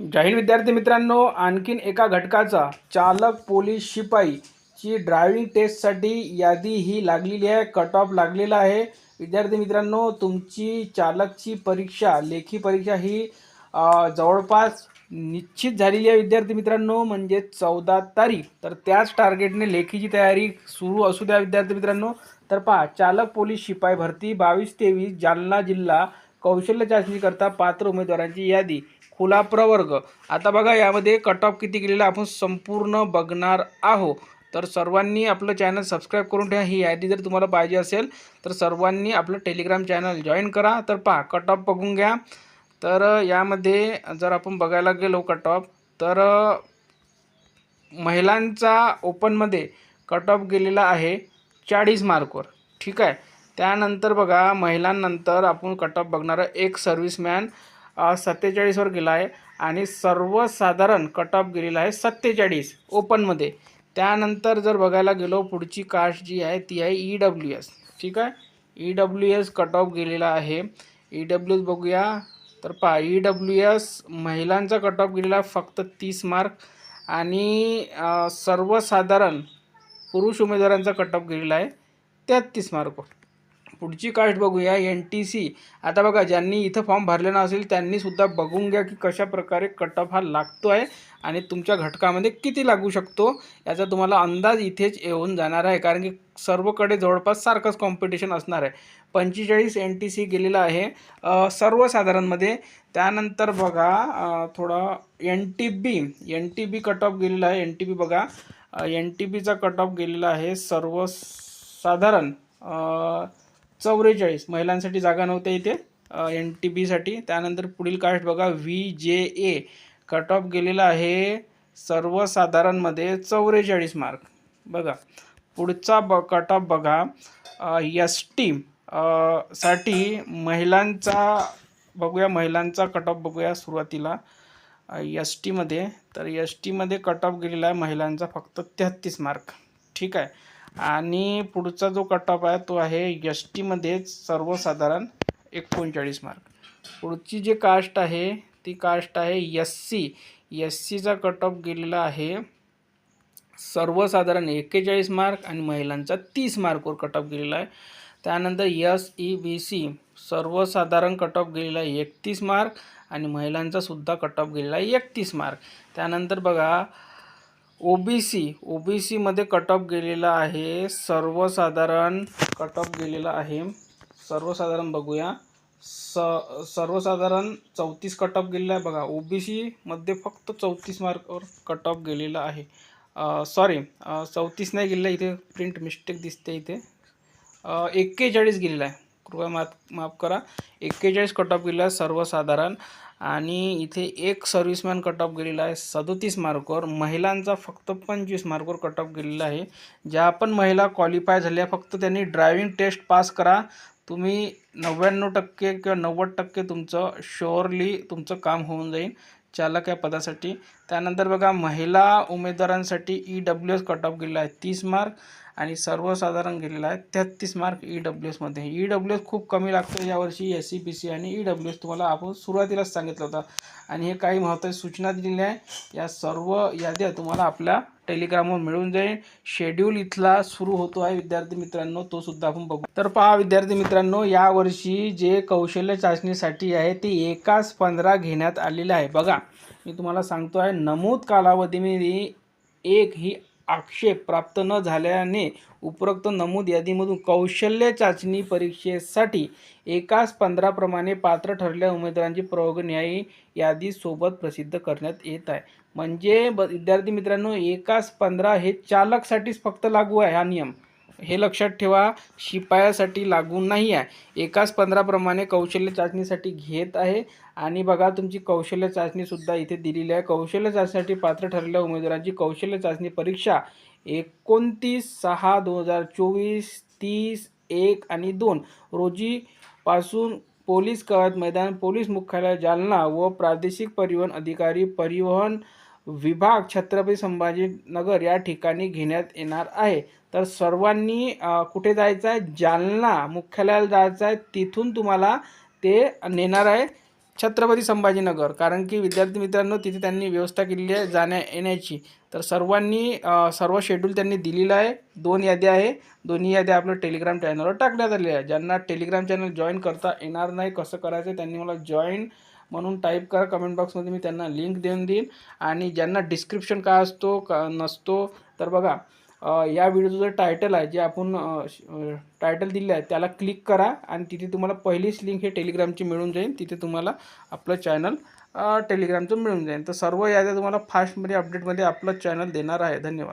जाहीर विद्यार्थी मित्रांनो आणखीन एका घटकाचा चालक पोलीस शिपाईची ड्रायव्हिंग टेस्टसाठी यादी ही लागलेली आहे कट ऑफ लागलेला आहे. विद्यार्थी मित्रांनो तुमची चालकची परीक्षा लेखी परीक्षा ही जवळपास निश्चित झालेली आहे विद्यार्थी मित्रांनो म्हणजे चौदा तारीख. तर त्याच टार्गेटने लेखीची तयारी सुरू असू द्या विद्यार्थी मित्रांनो. तर पहा चालक पोलीस शिपाई भरती बावीस तेवीस जालना जिल्हा कौशल्य चाचणीकरता पात्र उमेदवारांची यादी. खुला प्रवर्ग आता बघा यामध्ये कट ऑफ किती गेलेला आपण संपूर्ण बघणार आहो तर सर्वांनी आपलं चॅनल सबस्क्राईब करून ठेवा. ही यादी जर तुम्हाला पाहिजे असेल तर सर्वांनी आपलं टेलिग्राम चॅनल जॉईन करा. तर पहा कट ऑफ बघून घ्या. तर यामध्ये जर आपण बघायला गेलो कट ऑफ तर महिलांचा ओपनमध्ये कट ऑफ गेलेला आहे चाळीस मार्कवर. ठीक आहे? त्यानंतर बघा महिलांनंतर आपण कट ऑफ बघणार एक सर्व्हिसमॅन सत्तेचाळीसवर गेला आहे आणि सर्वसाधारण कट ऑफ गेलेला आहे सत्तेचाळीस ओपनमध्ये त्यानंतर जर बघायला गेलो पुढची कास्ट जी आहे ती आहे ई डब्ल्यू एस ठीक आहे? E W S cut off गेलेला आहे. ई डब्ल्यू एस बघूया. तर पहा ई डब्ल्यू एस महिलांचा कट ऑफ गेलेला आहे फक्त तीस मार्क आणि सर्वसाधारण पुरुष उमेदवारांचा कट ऑफ गेलेला आहे तेहत्तीस मार्क पुढची कास्ट बघूया. एन टी सी आता बघा ज्यांनी इथं फॉर्म भरलेला असेल त्यांनीसुद्धा बघून घ्या की कशा प्रकारे कट ऑफ हा लागतो आहे आणि तुमच्या घटकामध्ये किती लागू शकतो याचा तुम्हाला अंदाज इथेच येऊन जाणार आहे. कारण की सर्वकडे जवळपास सारखंच कॉम्पिटिशन असणार आहे. पंचेचाळीस एन टी सी गेलेला आहे सर्वसाधारणमध्ये. त्यानंतर बघा थोडा थोडं N T B N T B cut off गेलेला आहे. एन टी बी बघा एन टी बीचा कट ऑफ गेलेला आहे सर्वसाधारण चौवेचाळीस. महिलांसाठी जागा नव्हत्या इथे. एन टी बीसाठी त्यानंतर पुढील कास्ट बघा. व्ही जे ए कट ऑफ गेलेला आहे सर्वसाधारणमध्ये चौवेचाळीस मार्क बघा. पुढचा ब कट ऑफ बघा. एस टी साठी महिलांचा बघूया महिलांचा कट ऑफ बघूया सुरुवातीला. एस टीमध्ये तर एस टीमध्ये कट ऑफ गेलेला आहे महिलांचा फक्त तेहत्तीस मार्क ठीक आहे. आणि पुढचा जो कट ऑफ आहे तो आहे एस टीमध्येच सर्वसाधारण एकोणचाळीस मार्क पुढची जी कास्ट आहे ती कास्ट आहे एस सी एस सीचा कट ऑफ गेलेला आहे सर्वसाधारण एक्केचाळीस मार्क आणि महिलांचा तीस मार्कवर कट ऑफ गेलेला आहे. त्यानंतर एस ई बी सी सर्वसाधारण कट ऑफ गेलेला आहे एकतीस मार्क आणि महिलांचासुद्धा कट ऑफ गेलेला आहे एकतीस मार्क त्यानंतर बघा O B C O B सीमध्ये कट ऑफ गेलेला आहे. सर्वसाधारण कट ऑफ गेलेला आहे. सर्वसाधारण बघूया. स सर्वसाधारण चौतीस कट ऑफ गेलेला आहे. बघा ओ बी सीमध्ये फक्त चौतीस मार्कवर कट ऑफ गेलेला आहे. सॉरी चौतीस नाही गेलेला इथे प्रिंट मिस्टेक दिसते इथे. एक्केचाळीस गेलेला आहे. कृपया माफ माफ करा. एक्केचाळीस कट ऑफ गेलेला आहे सर्वसाधारण. आणि इथे एक सर्व्हिसमॅन कट ऑफ गेलेला आहे सदोतीस मार्कवर. महिलांचा फक्त पंचवीस मार्कवर कट ऑफ गेलेला आहे. ज्या पण महिला क्वालिफाय झाल्या फक्त त्यांनी ड्रायव्हिंग टेस्ट पास करा. तुम्ही नव्याण्णव टक्के किंवा नव्वद टक्के तुमचं शुअरली तुमचं काम होऊन जाईल चालक या पदासाठी. त्यानंतर बघा महिला उमेदवारांसाठी E W S cut off गेलेला आहे तीस मार्क. आणि सर्वसाधारण गेलेला आहे तेहत्तीस मार्क ई डब्ल्यू एसमध्ये ई डब्ल्यू एस खूप कमी लागतं यावर्षी एस सी बी सी आणि ई डब्ल्यू एस तुम्हाला आपण सुरुवातीलाच सांगितलं होतं. आणि हे काही महत्त्वाची सूचना दिलेल्या आहे. या सर्व याद्या तुम्हाला आपल्या टेलिग्रामवर मिळून जाईल. शेड्यूल इथला सुरू होतो आहे विद्यार्थी मित्रांनो तो सुद्धा आपण बघू. तर पहा विद्यार्थी मित्रांनो यावर्षी जे कौशल्य चाचणीसाठी आहे ते एकाच पंधरा घेण्यात आलेलं आहे. बघा मी तुम्हाला सांगतो आहे नमूद कालावधीमध्ये एक ही आक्षेप प्राप्त न झाल्याने उपरोक्त नमूद यादीमधून कौशल्य चाचणी परीक्षेसाठी एकाच पंधराप्रमाणे पात्र ठरलेल्या उमेदवारांची प्रयोग न्यायी यादी सोबत प्रसिद्ध करण्यात येत आहे. म्हणजे ब विद्यार्थी मित्रांनो एकाच पंधरा हे चालकसाठीच फक्त लागू आहे हा नियम. हे लक्षात ठेवा शिपायासाठी लागू नाही आहे. एकाच पंधराप्रमाणे कौशल्य चाचणीसाठी घेत आहे. आणि बघा तुमची कौशल्य चाचणीसुद्धा इथे दिलेली आहे. कौशल्य चाचणीसाठी पात्र ठरलेल्या उमेदवारांची कौशल्य चाचणी परीक्षा एकोणतीस सहा दोन हजार चोवीस तीस एक आणि दोन. रोजीपासून पोलीस कवायत मैदान पोलीस मुख्यालय जालना व प्रादेशिक परिवहन अधिकारी परिवहन विभाग छत्रपती संभाजीनगर या ठिकाणी घेण्यात येणार आहे. तर सर्वांनी कुठे जायचं आहे जालना मुख्यालयाला जायचं आहे तिथून तुम्हाला ते नेणार आहे छत्रपती संभाजीनगर. कारण की विद्यार्थी मित्रांनो तिथे त्यांनी व्यवस्था केलेली आहे जाण्या येण्याची. तर सर्वांनी सर्व शेड्यूल त्यांनी दिलेलं आहे. दोन याद्या आहे. दोन्ही याद्या आपल्या टेलिग्राम चॅनलवर टाकण्यात आलेल्या आहे ज्यांना टेलिग्राम चॅनल जॉईन करता येणार नाही कसं करायचं त्यांनी मला जॉईन म्हणून टाईप करा. कमेंट बॉक्समध्ये मी त्यांना लिंक देऊन देईन. आणि ज्यांना डिस्क्रिप्शन काय असतो का नसतो तर बघा या व्हिडिओचं जे टायटल आहे जे आपण टायटल दिलं आहे त्याला क्लिक करा आणि तिथे तुम्हाला पहिलीच लिंक हे टेलिग्रामची मिळून जाईल. तिथे तुम्हाला आपलं चॅनल टेलिग्रामचं मिळून जाईल. तर सर्व याद्या तुम्हाला फास्टमध्ये अपडेटमध्ये आपलं चॅनल देणार आहे. धन्यवाद.